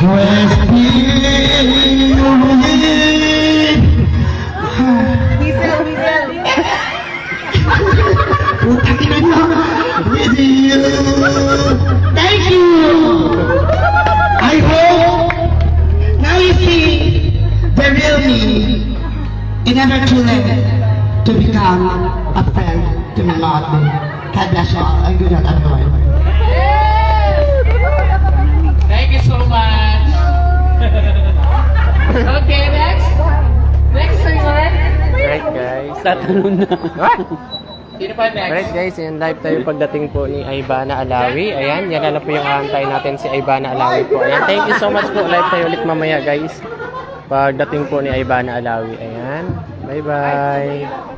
Thank you. I hope now you see the real me. It never too late to become a friend to my mother. God bless you all and good night, everyone. Tatanong na. Sino pa next? Alright guys, yan live tayo pagdating po ni Aibana Alawi. Ayan, yan na po yung aantay natin si Aibana Alawi po. Ayan, thank you so much po. Live tayo ulit mamaya guys. Pagdating po ni Aibana Alawi. Ayan. Bye bye.